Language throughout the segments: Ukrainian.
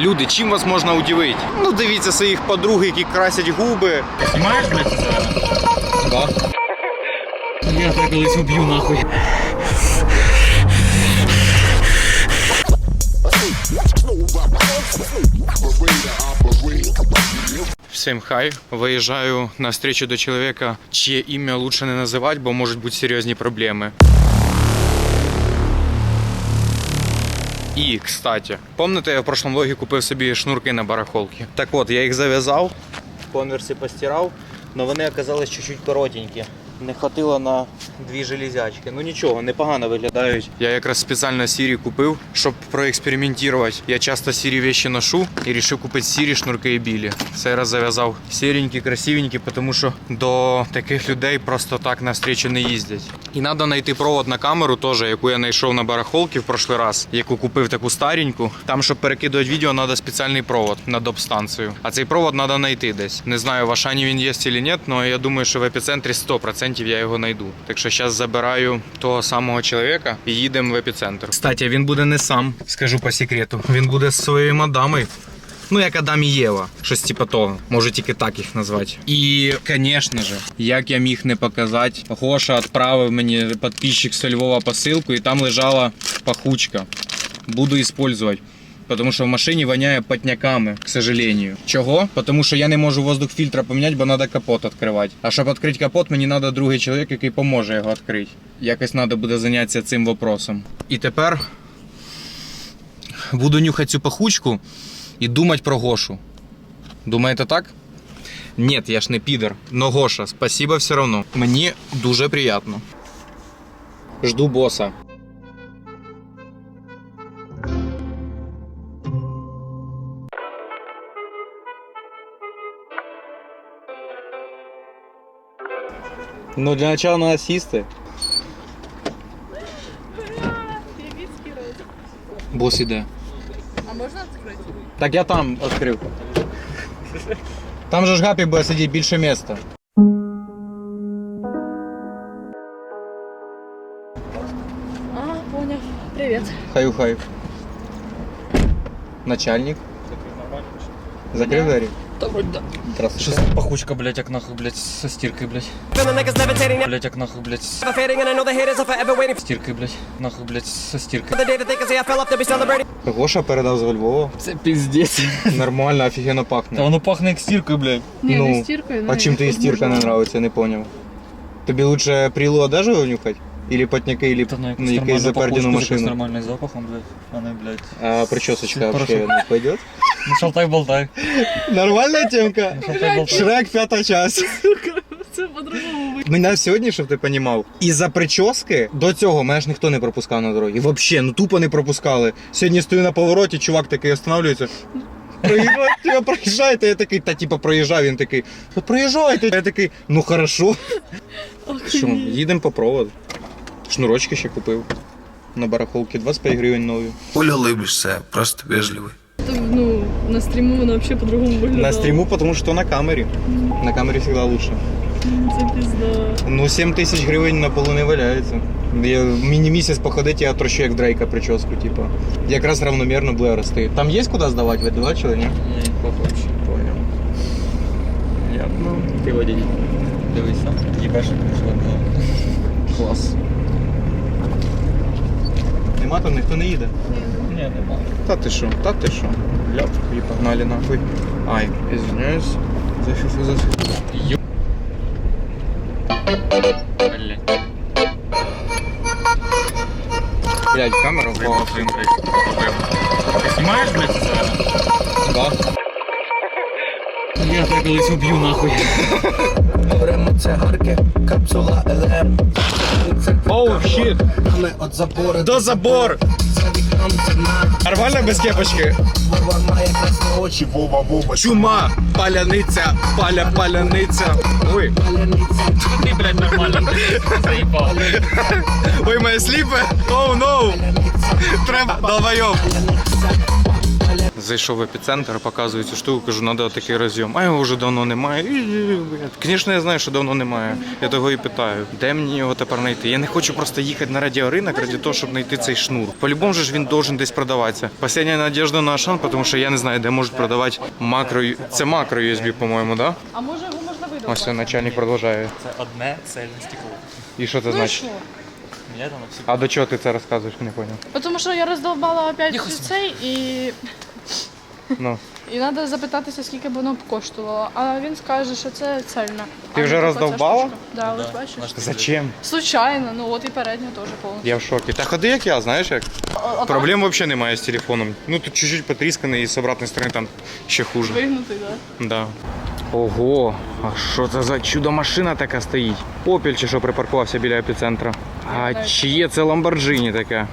Люди, чим вас можна удивити? Ну, дивіться своїх подруг, які красять губи. Знімаєш, блядь, це? Да. Я тебе колись уб'ю нахуй. Всім хай. Виїжджаю на встречу до чоловіка, чиє ім'я лучше не називати, бо можуть бути серйозні проблеми. І, кстати, пам'ятаєте, я в прошлом логі купив собі шнурки на барахолки. Так от, я їх зав'язав, конверси постирав, але вони оказались чуть-чуть коротенькі. Не хватило на дві железячки. Ну нічого, непогано виглядають. Я якраз спеціально сірі купив, щоб проекспериментувати. Я часто сірі вещи ношу і вирішив купити сірі шнурки і білі. Цей раз зав'язав сіренькі, красивенькі, тому що до таких людей просто так на встречу не їздять. І треба знайти провод на камеру, теж, яку я знайшов на барахолці в прошлий раз, яку купив таку стареньку. Там, щоб перекидувати відео, треба спеціальний провод на доп-станцію. А цей провод треба знайти десь. Не знаю, в Ашані він є чи ні, але я думаю, що в епіцентрі 100% я його знайду. Так що зараз забираю того самого чоловіка і їдемо в епіцентр. Кстати, він буде не сам, скажу по секрету. Він буде з своєю мадамою. Ну, як Адам і Єва, щось типу того. Можу тільки так їх назвати. І, звісно ж, як я міг не показати, Гоша відправив мені підписчик з Львова посилку, і там лежала пахучка. Буду использовать. Потому що в машині воняє потняками, к сожалению. Чого? Потому що я не можу воздух фільтра поміняти, бо треба капот відкривати. А щоб відкрити капот, мені треба другий чоловік, який поможе його відкрити. Якось треба буде зайнятися цим вопросом. І тепер буду нюхати цю пахучку і думати про Гошу. Думаєте так? Ні, я ж не підер. Но Гоша, спасибо все равно. Мені дуже приємно. Жду боса. Ну, для начала надо сісти. Бос іде. А можна відкрити? Так я там відкрив. Там же ж гапік буде сидіти більше міста. А, поняв. Привіт. Хаю хай. Начальник. Закрив двері. Та вроді да. Здравствуйте. За пахучка, блядь, як нахуй, блядь, со стіркою, блядь. Блядь, як нахуй, блядь, стіркою, блядь. Нахуй, блядь, со celebrating. Гоша передав з Львова. Це піздець. Нормально, офігенно Та пахне. воно пахне як стіркою, блядь. Ні, Ну, не стіркою, А чим тобі стірка не нравиться, не поняв. Тобі лучше прилу одежу нюхати? Или потняки, или Та ну ну, якусь запердену пахучку з машину. нормальним запахом, блядь. А не, блядь. А причесочка вообще не пойдет? Ну шалтай-болтай. Нормальна темка. Шрек п'ята часть. Це по-другому Мене сьогодні, щоб ти понімав, із-за прически до цього мене ж ніхто не пропускав на дорогі. Вообще, ну тупо не пропускали. Сьогодні стою на повороті, чувак такий останавливається. Проїжджайте, проїжджайте. Я такий, та типа проїжджав, він такий, ну проїжджайте. Я такий, ну хорошо. Що, їдемо по проводу. Шнурочки ще купив. На барахолці 25 гривень нові. Оля улыбишься, просто вежливый. То, Ну, на стріму вона взагалі по-другому виглядала. На стріму, тому що на камері. На камері завжди лучше. Це пізда. Ну, 7 тисяч гривень на полу не валяється. Я міні місяць походити, я трощу як Дрейка прическу, типу. Якраз равномірно буде рости. Там є куди здавати, ви бачили, ні? Ні, похуй. Понял. Я, ну, ти водій. Дивись сам. Їбеш, Клас. Нема там, ніхто не їде. Ні, нема. Та ти що, та ти що. Ляп, і погнали нахуй. Ай, извиняюсь. За фіфу, за фіфу. Ю... Блядь. Блядь, камера впала. Ти знімаєш, блядь, це? Да. Я тебе колись уб'ю нахуй. Беремо цигарки, капсула ЛМ. Оу, щит. Ми от забору До забор. Нормально без кепочки? Вова має красні очі, Вова, Вова. Чума, паляниця, паля, паляниця. Ой, Паляниця. Ти, блядь, нормально. Заїбав. ой, моє сліпе. Оу, ноу. Треба долбойоб. Зайшов в епіцентр, показую цю штуку, кажу, треба такий розйом. А його вже давно немає. Звісно, я знаю, що давно немає. Я того і питаю, де мені його тепер знайти? Я не хочу просто їхати на радіоринок ради того, щоб знайти цей шнур. По-любому ж він должен десь продаватися. Последня надіжда на Ашан, тому що я не знаю, де можуть продавати макро. Це макро USB, по-моєму, да? А може його можна видати? Ось начальник продовжує. Це одне цельне стекло. І що це Ну значить? що? Я там А до чого ти це розказуєш? Не поняв. Тому що я роздовбала опять цей і. Ну. І треба запитатися, скільки б воно б коштувало. А він скаже, що це цельно. Ти А вже не типа ця роздовбала? штучка. Да, ось бачиш. Зачем? Случайно, ну от і передня теж повністю. Я в шокі. Та ходи, як я, знаєш як? Отак Проблем взагалі немає з телефоном. Ну тут чуть-чуть потрісканий і з обратної сторони там ще хуже. Вигнутий, так? Да. Ого, а що це за чудо машина така стоїть? Опіль чи що припаркувався біля епіцентра. А чиє це Ламборджині таке?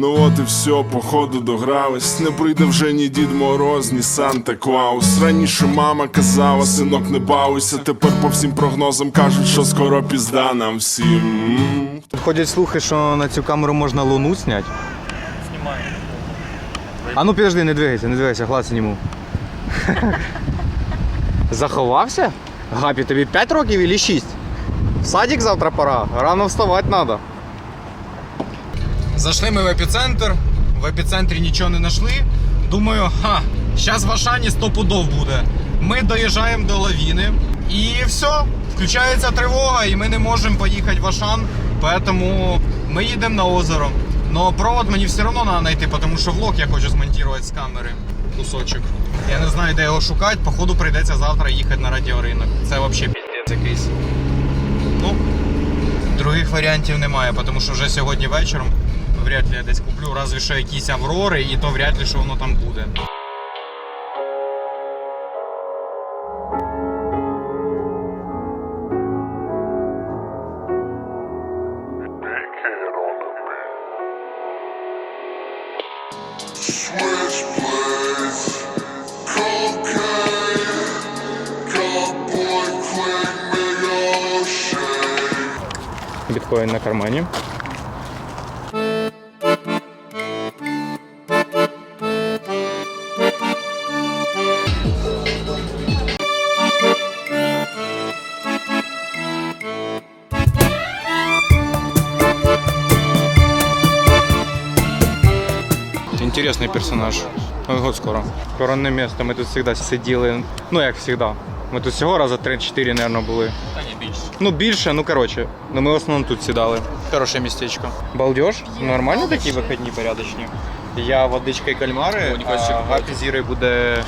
Ну от і все, походу догрались. Не прийде вже ні Дід Мороз, ні Санта Клаус. Раніше мама казала, синок, не бауйся. Тепер по всім прогнозам кажуть, що скоро пізда нам всім. Ходять слухи, що на цю камеру можна луну зняти. знімаю. А ну підожди, не двигайся, не двигайся, глаз зніму. Заховався? Гапі, тобі 5 років і 6? В садик завтра пора, рано вставати треба. Зайшли ми в епіцентр, в епіцентрі нічого не знайшли. Думаю, ха, зараз в Ашані 100 пудов буде. Ми доїжджаємо до лавіни і все, включається тривога, і ми не можемо поїхати в Ашан, тому ми їдемо на озеро. Но провод мені все одно треба знайти, тому що влог я хочу змонтувати з камери кусочок. Я не знаю, де його шукати, походу прийдеться завтра їхати на радіоринок. Це взагалі піздець якийсь. Ну, других варіантів немає, тому що вже сьогодні вечором вряд ли я десь куплю, разве що якісь аврори, і то вряд ли що воно там буде. Біткоін на кармані. Ой, год скоро. Коронне місто. Ми тут завжди сиділи. Ну як завжди. Ми тут всього раза 3-4, мабуть, були. Та ні, більше. Ну, більше, ну коротше. Ну ми в основному тут сідали. Хороше містечко. Балдеж? Нормально такі вихідні порядочні. Я водичка і кальмари, О, собі. а Гапі Зіри буде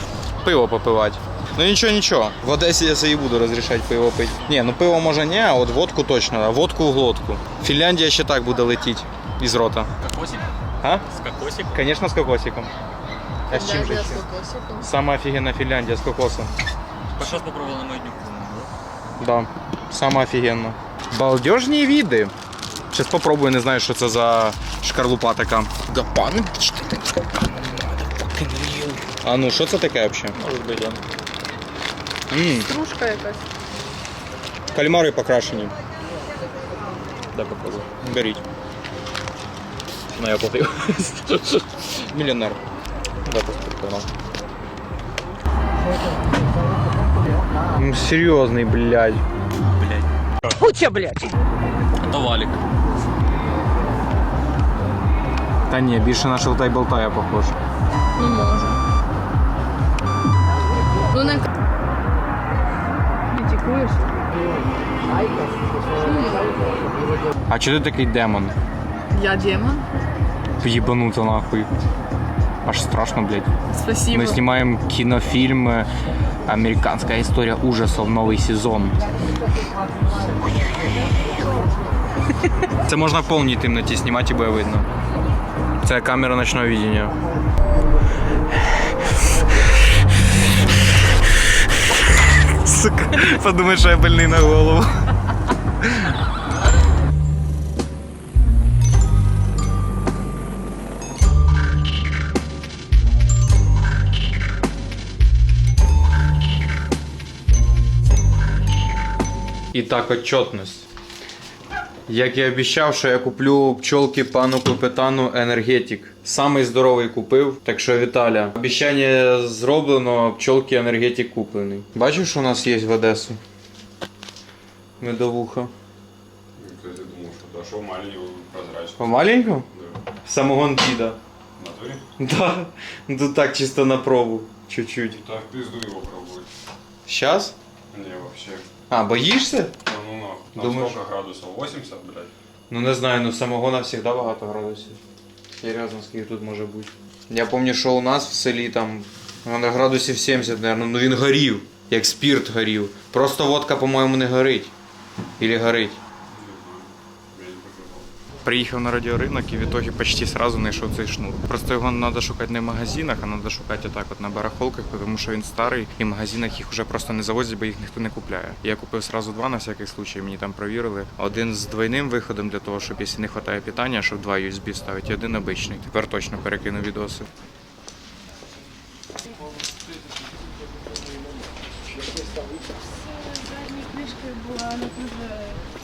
пиво попивати. Ну нічого, нічого. В Одесі я собі буду розрішати пиво пити. Ні, ну пиво може не, а от водку точно, а водку в глотку. Фінляндія ще так буде летіти із рота. Кокосик? А? З кокосик? Звісно, з кокосиком. А з чим же ще? Сама офігенна Фінляндія з кокосом. Перший раз попробував на мою днюху. Да, саме офігенно. Балдежні види. Зараз попробую, не знаю, що це за шкарлупа така. Гапан. А ну, що це таке взагалі? Може бути, да. Ммм, Стружка якась. кальмари покрашені. Дай попробую. Беріть. Ну, я платив. Мільйонер. Дай поспробую. М, Серйозний, блядь. Блять. То валік. Та ні, більше на шелтай болтая похож. Ну може. Ну не критикуєш? А чого ти такий демон? Я демон. Ебануто нахуй. Аж страшно, блядь. Спасибо. Мы снимаем кинофильм э, «Американская история ужасов. Новый сезон». Це можна в повній темноті знімати і буде видно. Це камера ночного видения. Сука, подумай, що я больний на голову. І так, отчетність. Як і обіцяв, що я куплю пчолки пану капітану енергетик. Самий здоровий купив. Так що Віталя, обіцяння зроблено, пчолки енергетик куплений. Бачиш, що у нас є в Одесу? Медовуха. Кстати, думал, что дошел маленький прозрачный. По маленькому? Да. Самогон піда. В натуре? Да. Ну тут так чисто на пробу. Чуть-чуть. Так пизду его пробовать. Сейчас? Не, вообще. А, боїшся? Ну, ну, ну. Там Думаєш? сколько градусов? 80, блядь? Ну не знаю, ну самогона завжди багато градусів. Серйозно, скільки тут може бути. Я пам'ятаю, що у нас в селі там на градусів 70, мабуть, ну він горів, як спірт горів. Просто водка, по-моєму, не горить. Ілі горить. Приїхав на радіоринок і в ітогі почти сразу знайшов цей шнур. Просто його треба шукати не в магазинах, а треба шукати отак от на барахолках, тому що він старий, і в магазинах їх вже просто не завозять, бо їх ніхто не купляє. Я купив сразу два на всякий случай, мені там провірили. Один з двойним виходом для того, щоб якщо не вистачає питання, щоб два USB ставити, і один обичний. Тепер точно перекину відоси.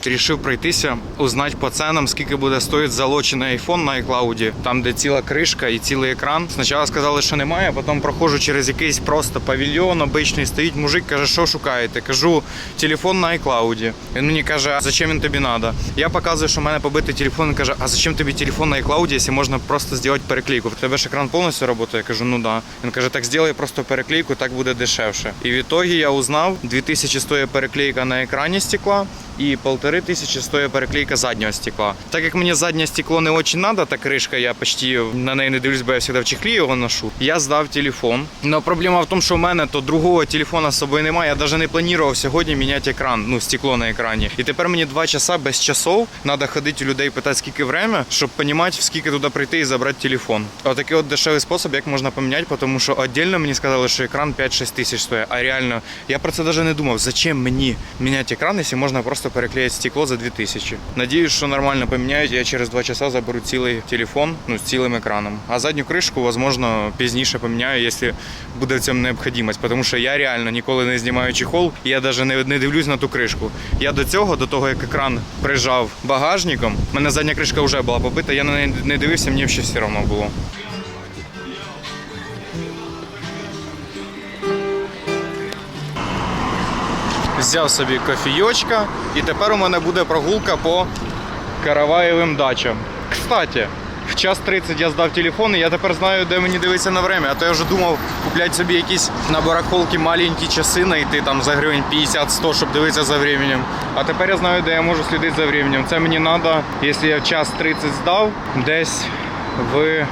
Рішив пройтися, узнати по ценам, скільки буде стоїть залочений iPhone на iCloud, там де ціла кришка і цілий екран. Спочатку сказали, що немає, потім проходжу через якийсь просто павільйон обичний, стоїть мужик, каже, що шукаєте? Кажу, телефон на iCloud. Він мені каже, а зачем він тобі треба? Я показую, що в мене побитий телефон. Він каже, а зачем тобі телефон на iCloud, якщо можна просто зробити переклейку? В тебе ж екран повністю працює? Я кажу, ну да. Він каже, так зроби просто переклейку, так буде дешевше. І в ітогі я узнав, 2000 стоїть переклейка на екрані стекла і полтори тисячі стоїть переклейка заднього стекла. Так як мені заднє стекло не дуже треба, та кришка, я почти на неї не дивлюсь, бо я завжди в чехлі його ношу. Я здав телефон. Но проблема в тому, що в мене то другого телефона з собою немає. Я навіть не планував сьогодні міняти екран, ну стекло на екрані. І тепер мені два часа без часов треба ходити у людей, питати, скільки время, щоб розуміти, скільки туди прийти і забрати телефон. Отакий от дешевий спосіб, як можна поміняти, тому що віддільно мені сказали, що екран 5-6 тисяч стоїть. А реально, я про це навіть не думав. Зачем мені міняти екран, якщо можна просто переклеїти стекло за 2000? Надіюсь, що нормально поміняють. Я через 2 часа заберу цілий телефон, ну з цілим екраном. А задню кришку, можливо, пізніше поміняю, якщо буде в цьому необхідність. Тому що я реально ніколи не знімаю чехол, я навіть не, дивлюсь на ту кришку. Я до цього, до того як екран прижав багажником, в мене задня кришка вже була побита, я на неї не дивився, мені ще все одно було. Взяв собі кофійочка, і тепер у мене буде прогулка по Караваєвим дачам. Кстати, в час 30 я здав телефон, і я тепер знаю, де мені дивитися на время. А то я вже думав купляти собі якісь на барахолки маленькі часи, знайти там за гривень 50-100, щоб дивитися за временем. А тепер я знаю, де я можу слідити за временем. Це мені треба, якщо я в час 30 здав, десь в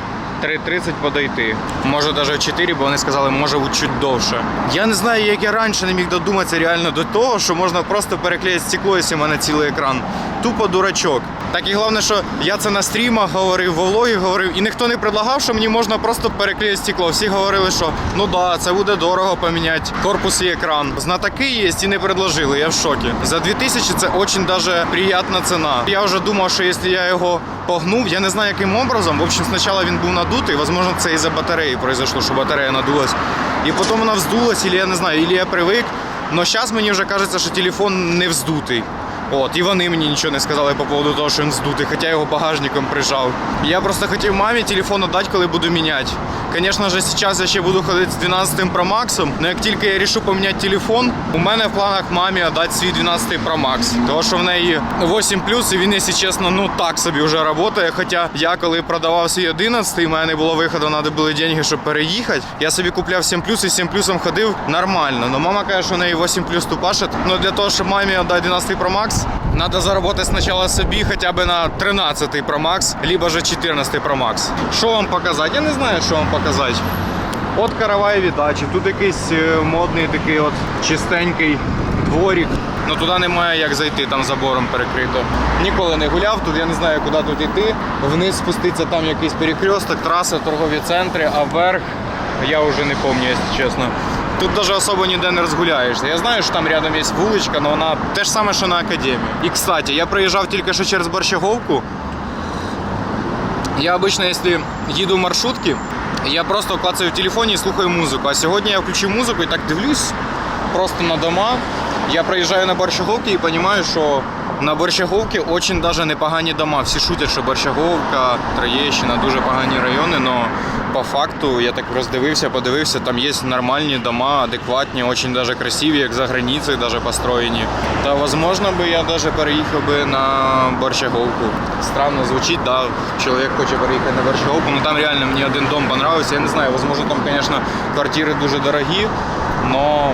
3.30 подойти. Може навіть 4, бо вони сказали, може бути чуть довше. Я не знаю, як я раніше не міг додуматися реально до того, що можна просто переклеїти стекло, якщо в мене цілий екран. Тупо дурачок. Так і головне, що я це на стрімах говорив, в влогі говорив, і ніхто не предлагав, що мені можна просто переклеїти стекло. Всі говорили, що ну да, це буде дорого поміняти корпус і екран. Знатоки є і не предложили. Я в шокі. За 2000 це дуже даже приятна ціна. Я вже думав, що якщо я його погнув, я не знаю яким образом. В общем, спочатку він був надутий, можливо, це із-за батареї произошло, що батарея надулась. І потім вона вздулась, або я не знаю, або я привик. Но зараз мені вже кажеться, що телефон не вздутий. От, і вони мені нічого не сказали по поводу того, що він здутий, хоча я його багажником прижав. Я просто хотів мамі телефон віддати, коли буду міняти. Звісно ж, зараз я ще буду ходити з 12 Pro Max, але як тільки я вирішив поміняти телефон, у мене в планах мамі віддати свій 12 Pro Max. Тому що в неї 8 і він, якщо чесно, ну так собі вже працює. Хоча я коли продавав свій 11, у мене не було виходу, треба були гроші, щоб переїхати. Я собі купляв 7 і 7 плюсом ходив нормально. Но мама каже, що в неї 8 плюс тупашить. Ну для того, щоб мамі віддати 12 Pro Max, Надо заработать сначала собі хоча б на 13 Pro Max, либо же 14 Pro Max. Що вам показати? Я не знаю, що вам показати. От караваєві дачі. Тут якийсь е, модний такий от чистенький дворик. Ну туди немає як зайти, там забором перекрито. Ніколи не гуляв тут, я не знаю, куди тут йти. Вниз спуститься там якийсь перекресток, траса, торгові центри, а вверх я вже не пам'ятаю, якщо чесно. Тут навіть особо ніде не розгуляєшся. Я знаю, що там рядом є вуличка, але вона те ж саме, що на академії. І кстати, я проїжджав тільки що через Борщаговку. Я обычно, если їду в маршрутки, я просто клацаю в телефоні і слухаю музику. А сьогодні я включив музику і так дивлюсь просто на дома. Я проїжджаю на Борщаговки і розумію, що На Борщаговці очень даже непогані дома. Всі шутять, що Борщаговка, Троєщина дуже погані райони, але по факту я так роздивився, подивився, там є нормальні дома, адекватні, очень даже красиві, як за границею даже построєні. Та возможно би я даже переїхав би на Борщаговку. Странно звучить, да, чоловік хоче переїхати на Борщаговку, ну там реально мені один дом понравився. Я не знаю, возможно, там, звісно, квартири дуже дорогі, но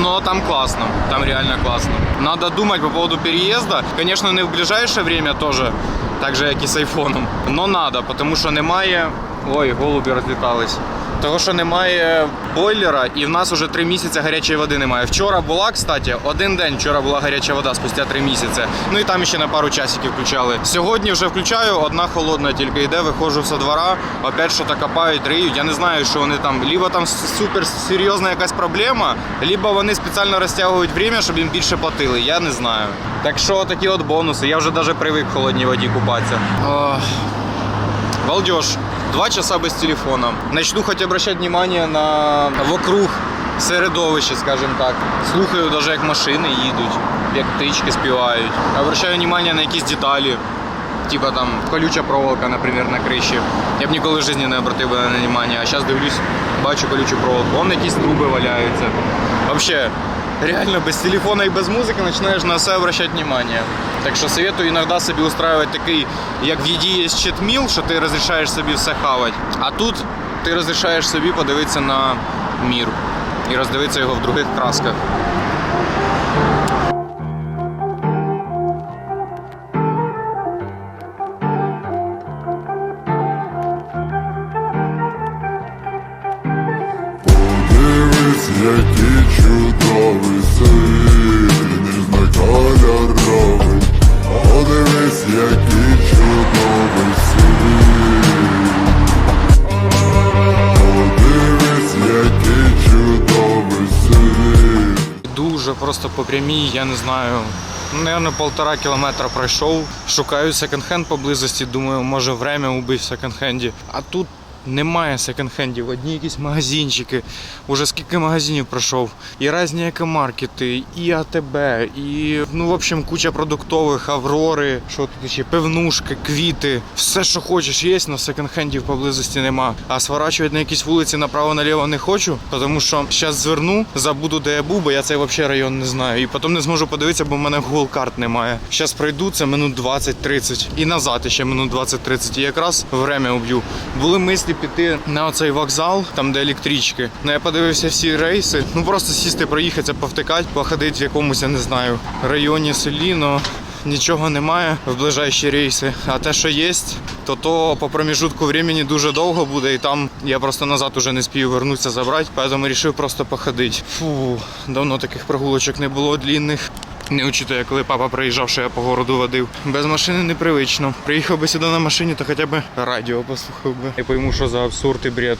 но там классно, там реально классно. Надо думать по поводу переезда. Конечно, не в ближайшее время тоже, так же, як і з айфоном. Но надо, тому що немає. Ой, голуби розлітались. Того, що немає бойлера, і в нас вже три місяці гарячої води немає. Вчора була, кстати, один день вчора була гаряча вода спустя три місяці. Ну і там ще на пару часиків включали. Сьогодні вже включаю, одна холодна тільки йде, виходжу со двора, опять що то копають, риють. Я не знаю, що вони там. Либо там супер серйозна якась проблема, либо вони спеціально розтягують время, щоб їм більше платили. Я не знаю. Так що такі от бонуси. Я вже навіть привик холодній воді купатися. Ох. Балдеж. Два часа без телефона. Начну хоть обращать внимание на вокруг середовище, скажем так. Слухаю даже як машини їдуть, як птички співають. Обращаю внимание на якісь деталі. Типа там колюча проволока, наприклад, на криші. Я б ніколи в житті не обратив би на неї внимание. А зараз дивлюсь, бачу колючу проволоку. Вон якісь труби валяються. Вообще, реально без телефона и без музыки начинаешь на все обращать внимание. Так що советую іноді собі устраивать такий, як в їді є читміл, що ти розрішаєш собі все хавати. А тут ти розрішаєш собі подивитися на мір і роздивитися його в других красках. Який чудовий світ, просто по прямій, я не знаю. ну, Наверное, полтора кілометра пройшов. Шукаю секонд-хенд поблизості. Думаю, може время убив в секонд-хенді. А тут немає секонд-хендів, одні якісь магазинчики. Уже скільки магазинів пройшов. І різні екомаркети, і АТБ, і ну, в общем, куча продуктових, аврори, що тут ще, пивнушки, квіти. Все, що хочеш, є, але секонд-хендів поблизості нема. А сворачувати на якісь вулиці направо-наліво не хочу, тому що зараз зверну, забуду, де я був, бо я цей взагалі район не знаю. І потім не зможу подивитися, бо в мене Google карт немає. Зараз пройду це минут 20-30 і назад ще минут 20-30. І якраз время уб'ю. Були мислі піти на оцей вокзал, там де електрички. Ну я подивився всі рейси. Ну просто сісти, проїхатися, повтикати, походити в якомусь, я не знаю, районі селі, но нічого немає в ближайші рейси. А те, що є, то то по проміжутку времени дуже довго буде, і там я просто назад уже не спію вернутися забрати, тому вирішив просто походити. Фу, давно таких прогулочок не було длінних. Не учитує, коли папа приїжджав, що я по городу водив. Без машини непривично. Приїхав би сюди на машині, то хоча б радіо послухав би. Я пойму, що за абсурд і бред.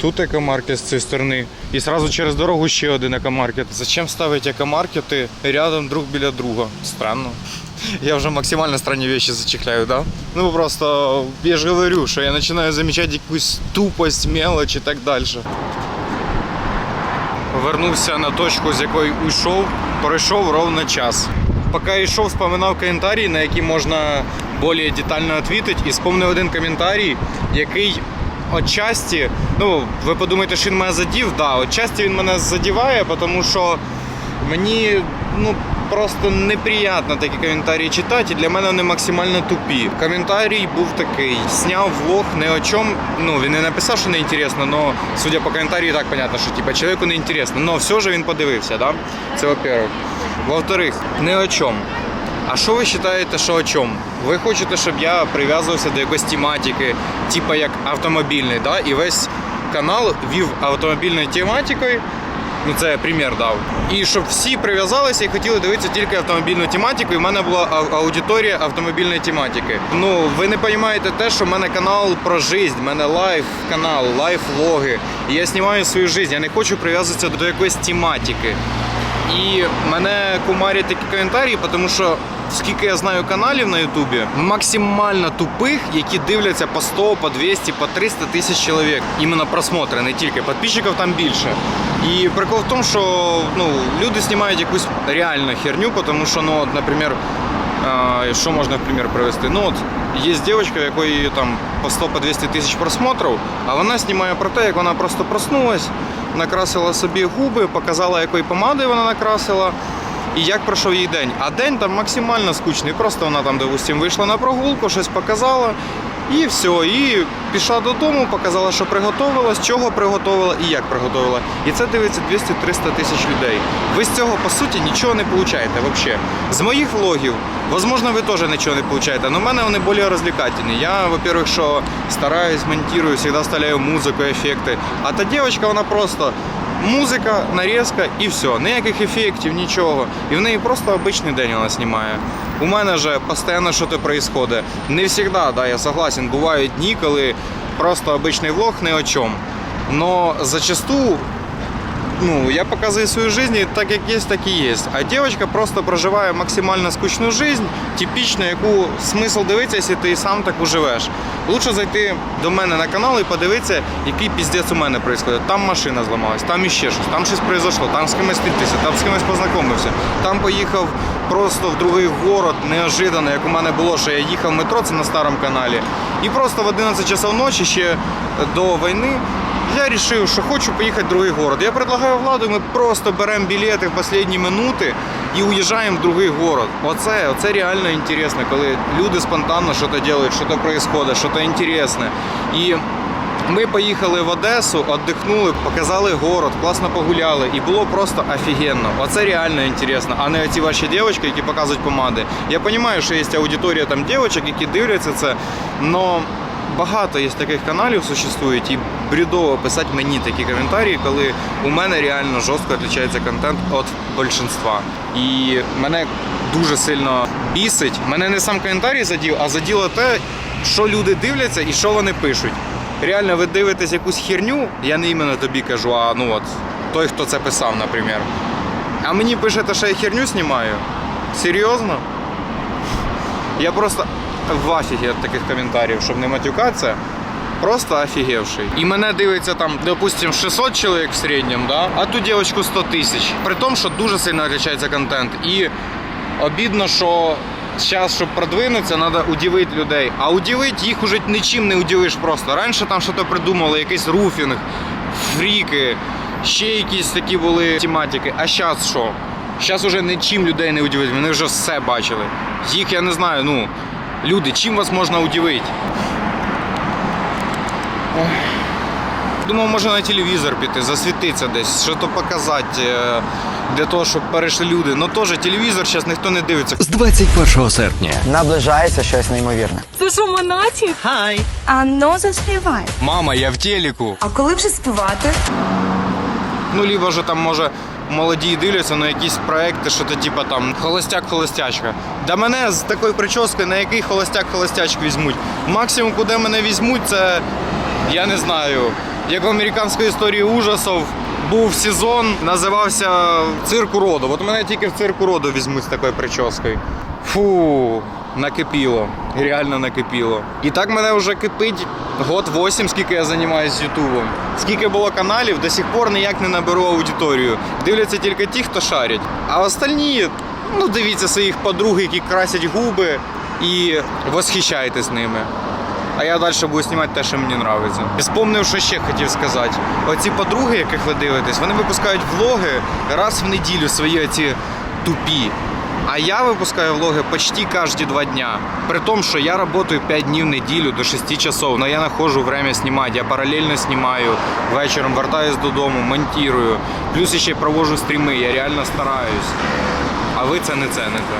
Тут екомаркет з цієї сторони. І одразу через дорогу ще один екомаркет. Зачем ставити екомаркети рядом друг біля друга? Странно. Я вже максимально странні речі зачехляю, да? Ну просто я ж говорю, що я починаю замічати якусь тупость, мелочь і так далі. Вернувся на точку, з якої уйшов, пройшов ровно час. Поки йшов, споминав коментарі, на які можна більш детально відповідати, і спомнив один коментарій, який отчасті, ну, ви подумаєте, що він мене задів, да, отчасті він мене задіває, тому що мені ну, просто неприємно такі коментарі читати, і для мене вони максимально тупі. Коментарій був такий: сняв влог не о чому. Ну, він не написав, що не інтересно, але судя по коментарі, так понятно, що типа, чоловіку не інтересно. Но все ж він подивився, да? Це во-первых. Во-вторых, не о чому. А що ви вважаєте, що о чому? Ви хочете, щоб я прив'язувався до якоїсь тематики, типу як автомобільний, да? і весь канал вів автомобільною тематикою. Ну, це примір дав. І щоб всі прив'язалися і хотіли дивитися тільки автомобільну тематику, і в мене була аудиторія автомобільної тематики. Ну, ви не розумієте те, що в мене канал про життя, в мене лайф канал, лайф влоги. І я знімаю свою життя. Я не хочу прив'язуватися до якоїсь тематики. І мене кумарять такі коментарі, тому що скільки я знаю каналів на Ютубі, максимально тупих, які дивляться по 100, по 200, по 300 тисяч чоловік. Іменно просмотри, не тільки. Підписчиків там більше. І прикол в тому, що ну, люди знімають якусь реальну херню, тому що, ну, от, наприклад, Що можна в примір привести? Ну от є дівчинка, в якої там по 100 по 200 тисяч просмотрів, а вона знімає про те, як вона просто проснулась, накрасила собі губи, показала, якою помадою вона накрасила. І як пройшов її день. А день там максимально скучний. Просто вона там, допустим, вийшла на прогулку, щось показала, і все. І пішла додому, показала, що приготувала, з чого приготувала і як приготувала. І це дивиться 200-300 тисяч людей. Ви з цього по суті нічого не получаєте взагалі. З моїх влогів, возможно, ви теж нічого не получаєте, але в мене вони більш розвлекательні. Я, во-первых, що стараюсь, монтирую, завжди вставляю музику, ефекти. А та дівчинка, вона просто музика, нарізка і все. Ніяких ефектів, нічого. І в неї просто обичний день вона знімає. У мене же постійно щось відбувається. Не завжди, да, я согласен, бувають дні, коли просто обичний влог ні о чому. Но зачасту ну, я показую свою жизнь так, як є, так і є. А дівчинка просто проживає максимально скучну жизнь, типічну, яку смисл дивитися, якщо ти сам таку живеш. Лучше зайти до мене на канал і подивитися, який піздець у мене відбувається. Там машина зламалась, там іще щось, там щось произошло, там з кимось встретився, там з кимось познайомився, там поїхав просто в другий город, неожиданно, як у мене було, що я їхав в метро, це на старому каналі. І просто в 11 часов ночі ще до війни я вирішив, що хочу поїхати в другий город. Я предлагаю владу, ми просто беремо білети в останні минути і уїжджаємо в другий город. Оце, оце реально інтересно, коли люди спонтанно щось роблять, щось відбувається, щось інтересне. І ми поїхали в Одесу, віддихнули, показали город, класно погуляли, і було просто офігенно. Оце реально інтересно, а не оці ваші дівчатки, які показують помади. Я розумію, що є аудиторія там дівчаток, які дивляться це, але багато є таких каналів существують, і бредово писати мені такі коментарі, коли у мене реально жорстко відрізняється контент від більшинства. І мене дуже сильно бісить. Мене не сам коментарі задів, а заділо те, що люди дивляться і що вони пишуть. Реально, ви дивитесь якусь херню, я не іменно тобі кажу, а ну от той, хто це писав, наприклад. А мені пишете, що я херню знімаю. Серйозно? Я просто в афігі від таких коментарів, щоб не матюкатися. Просто офігевший. І мене дивиться там, допустим, 600 чоловік в середньому, да? а ту дівчинку 100 тисяч. При тому, що дуже сильно відрізняється контент. І обідно, що зараз, щоб продвинутися, треба удивити людей. А удивити їх уже нічим не удивиш просто. Раніше там щось придумали, якийсь руфінг, фріки, ще якісь такі були тематики. А зараз що? Зараз уже нічим людей не удивити, вони вже все бачили. Їх я не знаю, ну, люди, чим вас можна удивити? Думав, може на телевізор піти, засвітитися десь, що то показати е, для того, щоб перейшли люди. Ну теж телевізор зараз ніхто не дивиться. з 21 серпня. Наближається щось неймовірне. Це що, Монатік? Хай! А ну заспівай. Мама, я в телеку. А коли вже співати? Ну, либо ж там може молоді дивляться на якісь проекти, що то типа там холостяк-холостячка. Да мене з такою прическою на який холостяк-холостячку візьмуть. Максимум, куди мене візьмуть, це я не знаю. Як в американської історії ужасів був сезон, називався Цирк уроду. От мене тільки в цирк уроду візьмуть з такою прическою. Фу, накипіло. Реально накипіло. І так мене вже кипить год 8, скільки я займаюся Ютубом. Скільки було каналів, до сих пор ніяк не наберу аудиторію. Дивляться тільки ті, хто шарять. А остальні, ну дивіться своїх подруг, які красять губи і восхищайтесь ними. А я далі буду знімати те, що мені подобається. І Спомнив, що ще хотів сказати. Оці подруги, яких ви дивитесь, вони випускають влоги раз в неділю свої оці тупі. А я випускаю влоги почти кожні два дня. При тому, що я работаю 5 днів в неділю до 6 часов, но я нахожу время снимать. Я паралельно знімаю, вечором вертаюсь додому, монтирую. Плюс ще провожу стріми, я реально стараюсь. А ви це не цените.